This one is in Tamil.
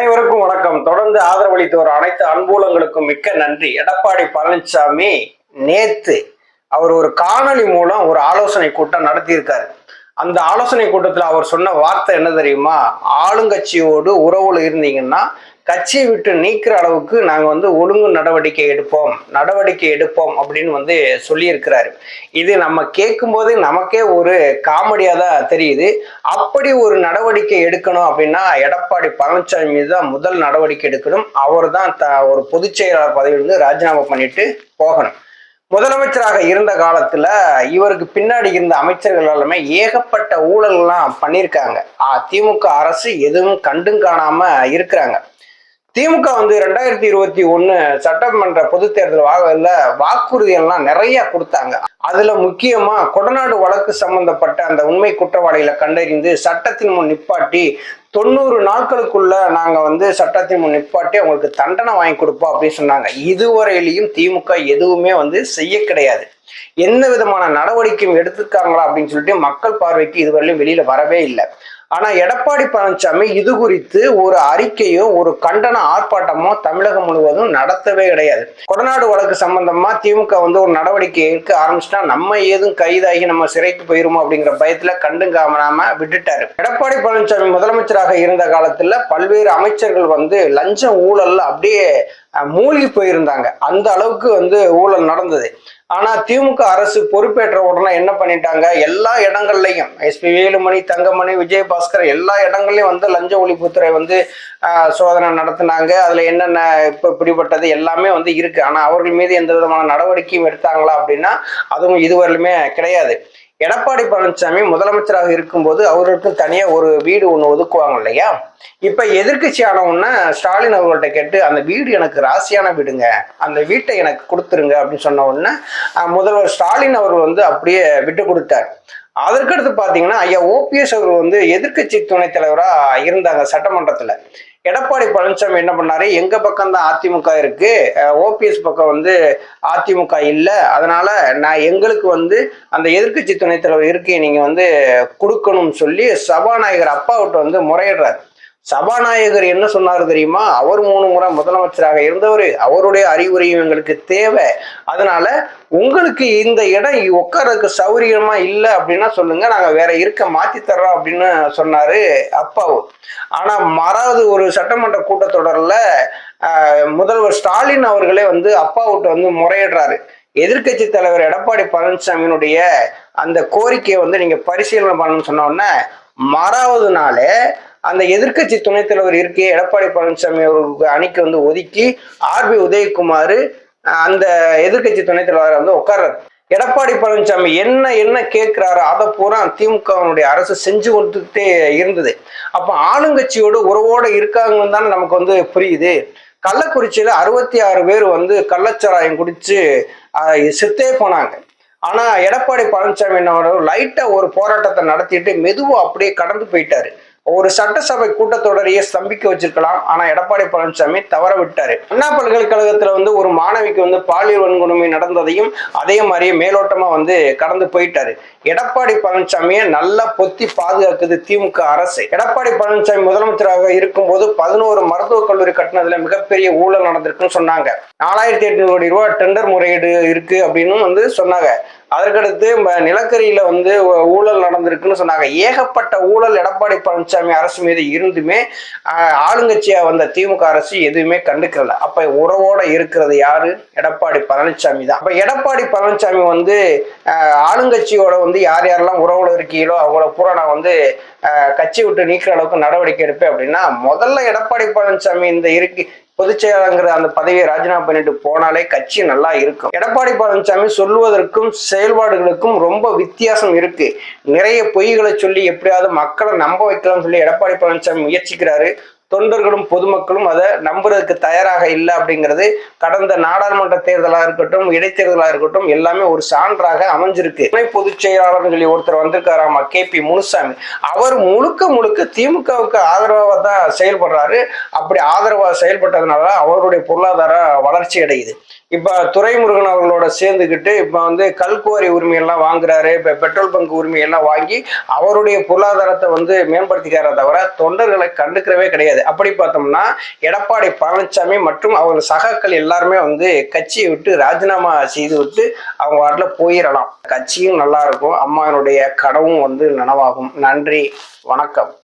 அனைவருக்கும் வணக்கம். தொடர்ந்து ஆதரவளித்து வரும் அனைத்து அன்புலங்களுக்கும் மிக்க நன்றி. எடப்பாடி பழனிசாமி நேத்து அவர் ஒரு காணொளி மூலம் ஒரு ஆலோசனை கூட்டம் நடத்தியிருக்காரு. அந்த ஆலோசனை கூட்டத்தில் அவர் சொன்ன வார்த்தை என்ன தெரியுமா? ஆளுங்கட்சியோடு உறவுல இருந்தீங்கன்னா கட்சியை விட்டு நீக்கிற அளவுக்கு நாங்கள் வந்து ஒழுங்கு நடவடிக்கை எடுப்போம் நடவடிக்கை எடுப்போம் அப்படின்னு வந்து சொல்லியிருக்கிறாரு. இது நம்ம கேட்கும்போது நமக்கே ஒரு காமெடியா தான் தெரியுது. அப்படி ஒரு நடவடிக்கை எடுக்கணும் அப்படின்னா எடப்பாடி பழனிசாமி மீது தான் முதல் நடவடிக்கை எடுக்கணும். அவர் தான் த ஒரு பொதுச் செயலாளர் பதவியிலிருந்து ராஜினாமா பண்ணிட்டு போகணும். முதலமைச்சராக இருந்த காலத்துல இவருக்கு பின்னாடி இருந்த அமைச்சர்கள் எல்லாமே ஏகப்பட்ட ஊழல்லாம் பண்ணியிருக்காங்க. திமுக அரசு எதுவும் கண்டும் காணாம இருக்கிறாங்க. திமுக வந்து ரெண்டாயிரத்தி இருபத்தி ஒண்ணு சட்டமன்ற பொதுத் தேர்தல் வாகல வாக்குறுதி எல்லாம் நிறைய கொடுத்தாங்க. அதுல முக்கியமா கொடநாடு வழக்கு சம்பந்தப்பட்ட அந்த உண்மை குற்றவாளிகளை கண்டறிந்து சட்டத்தின் முன் நிப்பாட்டி தொண்ணூறு நாட்களுக்குள்ள நாங்க வந்து சட்டத்தின் முன் நிப்பாட்டி அவங்களுக்கு தண்டனை வாங்கி கொடுப்போம் அப்படின்னு சொன்னாங்க. இதுவரையிலையும் திமுக எதுவுமே வந்து செய்ய கிடையாது. எந்த விதமான நடவடிக்கையும் எடுத்திருக்காங்களா அப்படின்னு சொல்லிட்டு மக்கள் பார்வைக்கு இதுவரையிலும் வெளியில வரவே இல்லை. ஆனா எடப்பாடி பழனிசாமி இது குறித்து ஒரு அறிக்கையோ ஒரு கண்டன ஆர்ப்பாட்டமோ தமிழகம் முழுவதும் நடத்தவே கிடையாது. கொடநாடு வழக்கு சம்பந்தமா திமுக வந்து ஒரு நடவடிக்கை எடுக்க ஆரம்பிச்சுட்டா நம்ம ஏதும் கைதாகி நம்ம சிறைக்கு போயிருமோ அப்படிங்கிற பயத்துல கண்டுங்காம விட்டுட்டாரு. எடப்பாடி பழனிசாமி முதலமைச்சராக இருந்த காலத்துல பல்வேறு அமைச்சர்கள் வந்து லஞ்ச ஊழல்ல அப்படியே மூழ்கி போயிருந்தாங்க. அந்த அளவுக்கு வந்து ஊழல் நடந்தது. ஆனா திமுக அரசு பொறுப்பேற்ற உடனே என்ன பண்ணிட்டாங்க? எல்லா இடங்கள்லையும் எஸ்பி வேலுமணி தங்கமணி விஜயபாஸ்கர் எல்லா இடங்கள்லயும் வந்து லஞ்ச ஒழிப்புத்துறை வந்து சோதனை நடத்தினாங்க. அதுல என்னென்ன இப்ப பிடிபட்டது எல்லாமே வந்து இருக்கு. ஆனா அவர்கள் மீது எந்த விதமான நடவடிக்கையும் எடுத்தாங்களா அப்படின்னா அதுவும் இதுவரையிலுமே கிடையாது. எடப்பாடி பழனிசாமி முதலமைச்சராக இருக்கும்போது அவருக்கு தனியாக ஒரு வீடு ஒன்று ஒதுக்குவாங்க இல்லையா? இப்போ எதிர்க்கட்சி ஆனவுடனே ஸ்டாலின் அவர்கள்ட்ட கேட்டு அந்த வீடு எனக்கு ராசியான வீடுங்க. அந்த வீட்டை எனக்கு கொடுத்துருங்க. அப்படின்னு சொன்ன உடனே முதல்வர் ஸ்டாலின் அவர்கள் வந்து அப்படியே விட்டு கொடுத்தார். அதற்கடுத்து பார்த்தீங்கன்னா ஐயா ஓபிஎஸ் அவர் வந்து எதிர்க்கட்சி துணைத் தலைவராக இருந்தாங்க சட்டமன்றத்தில். எடப்பாடி பழனிசாமி என்ன பண்ணாரு? எங்க பக்கம் தான் அதிமுக இருக்கு. ஓபிஎஸ் பக்கம் வந்து அதிமுக இல்லை. அதனால நான் எங்களுக்கு வந்து அந்த எதிர்க்கட்சி துணைத் தலைவர் இருக்கையை நீங்க வந்து கொடுக்கணும்னு சொல்லி சபாநாயகர் அப்பாவிட்ட வந்து முறையிடுறாரு. சபாநாயகர் என்ன சொன்னார் தெரியுமா? அவர் மூணு முறை முதலமைச்சராக இருந்தவர் அவருடைய அறிவுரையும் எங்களுக்கு தேவை. அதனால உங்களுக்கு இந்த இடம் உட்கார்றதுக்கு சௌரியமா இல்லை அப்படின்னா சொல்லுங்க நாங்க வேற இருக்க மாத்தி தர்றோம் அப்படின்னு சொன்னாரு அப்பாவு. ஆனா மறாவது ஒரு சட்டமன்ற கூட்டத்தொடர்ல முதல்வர் ஸ்டாலின் அவர்களே வந்து அப்பாவுட்ட வந்து முறையிடுறாரு. எதிர்க்கட்சி தலைவர் எடப்பாடி பழனிசாமியினுடைய அந்த கோரிக்கையை வந்து நீங்க பரிசீலனை பண்ணணும்னு சொன்ன உடனே மறாவது நாளே அந்த எதிர்க்கட்சி துணைத் தலைவர் இருக்கே எடப்பாடி பழனிசாமி அவர்களுக்கு அணிக்கு வந்து ஒதுக்கி ஆர்பி உதயகுமார் அந்த எதிர்க்கட்சி துணைத் தலைவரை வந்து உட்கார்றாரு. எடப்பாடி பழனிசாமி என்ன என்ன கேட்கிறாரோ அதை பூரா திமுகவினுடைய அரசு செஞ்சு கொடுத்துக்கிட்டே இருந்தது. அப்ப ஆளுங்கட்சியோட உறவோட இருக்காங்கன்னு தானே நமக்கு வந்து புரியுது. கள்ளக்குறிச்சியில அறுபத்தி ஆறு பேர் வந்து கள்ளச்சாராயம் குடிச்சு செத்தே போனாங்க. ஆனா எடப்பாடி பழனிசாமி என்ன லைட்டா ஒரு போராட்டத்தை நடத்திட்டு மெதுவா அப்படியே கடந்து போயிட்டாரு. ஒரு சட்டசபை கூட்டத்தொடரையே ஸ்தம்பிக்க வச்சிருக்கலாம். ஆனா எடப்பாடி பழனிசாமி தவற விட்டாரு. அண்ணா பல்கலைக்கழகத்துல வந்து ஒரு மாணவிக்கு வந்து பாலியல் வன்கொடுமை நடந்ததையும் அதே மாதிரியே மேலோட்டமா வந்து கடந்து போயிட்டாரு. எடப்பாடி பழனிசாமியை நல்லா பொத்தி பாதுகாக்குது திமுக அரசு. எடப்பாடி பழனிசாமி முதலமைச்சராக இருக்கும்போது பதினோரு மருத்துவக் கல்லூரி கட்டினதுல மிகப்பெரிய ஊழல் நடந்திருக்குன்னு சொன்னாங்க. நாலாயிரத்தி எட்நூறு கோடி ரூபாய் டெண்டர் முறையீடு இருக்கு அப்படின்னு வந்து சொன்னாங்க. அதற்கடுத்து ம- நிலக்கரியில வந்து ஊழல் நடந்திருக்குன்னு சொன்னாங்க. ஏகப்பட்ட ஊழல் எடப்பாடி பழனிசாமி அரசு மீது இருந்துமே ஆளுங்கட்சியா வந்த திமுக அரசு எதுவுமே கண்டுக்கல. அப்ப உறவோட இருக்கிறது யாரு? எடப்பாடி பழனிசாமி தான். அப்ப எடப்பாடி பழனிசாமி வந்து ஆளுங்கட்சியோட வந்து யார் யாரெல்லாம் உறவுல இருக்கீங்களோ அவங்கள பூரா நான் வந்து கட்சி விட்டு நீக்கிற அளவுக்கு நடவடிக்கை எடுப்பேன் அப்படின்னா முதல்ல எடப்பாடி பழனிசாமி இந்த இருக்கு பொதுச் செயலாளங்கிற அந்த பதவியை ராஜினாமா பண்ணிட்டு போனாலே கட்சி நல்லா இருக்கும். எடப்பாடி பழனிசாமி சொல்லுவதற்கும் செயல்பாடுகளுக்கும் ரொம்ப வித்தியாசம் இருக்கு. நிறைய பொய்களை சொல்லி எப்படியாவது மக்களை நம்ப வைக்கலாம்னு சொல்லி எடப்பாடி பழனிசாமி முயற்சிக்கிறாரு. தொண்டர்களும் பொதுமக்களும் அதை நம்புறதுக்கு தயாராக இல்லை அப்படிங்கிறது கடந்த நாடாளுமன்ற தேர்தலாக இருக்கட்டும் இடைத்தேர்தலாக இருக்கட்டும் எல்லாமே ஒரு சான்றாக அமைஞ்சிருக்கு. துணை பொதுச் செயலாளர்னு சொல்லி ஒருத்தர் வந்திருக்காராமா கே பி முனுசாமி. அவர் முழுக்க முழுக்க திமுகவுக்கு ஆதரவாக தான் செயல்படுறாரு. அப்படி ஆதரவாக செயல்பட்டதுனால அவருடைய பொருளாதார வளர்ச்சி அடையுது. இப்ப துரைமுருகன் அவர்களோட சேர்ந்துக்கிட்டு இப்ப வந்து கல்குவாரி உரிமையெல்லாம் வாங்குறாரு இப்ப பெட்ரோல் பங்க் உரிமையெல்லாம் வாங்கி அவருடைய பொருளாதாரத்தை வந்து மேம்படுத்திக்கிறார தவிர தொண்டர்களை கண்டுக்கிறவே கிடையாது. அப்படி பார்த்தோம்னா எடப்பாடி பழனிசாமி மற்றும் அவர் சகாக்கள் எல்லாருமே வந்து கட்சியை விட்டு ராஜினாமா செய்து விட்டு அவங்க வாட்டில் போயிடலாம் கட்சியும் நல்லா இருக்கும் அம்மாவினுடைய கனவும் வந்து நனவாகும். நன்றி வணக்கம்.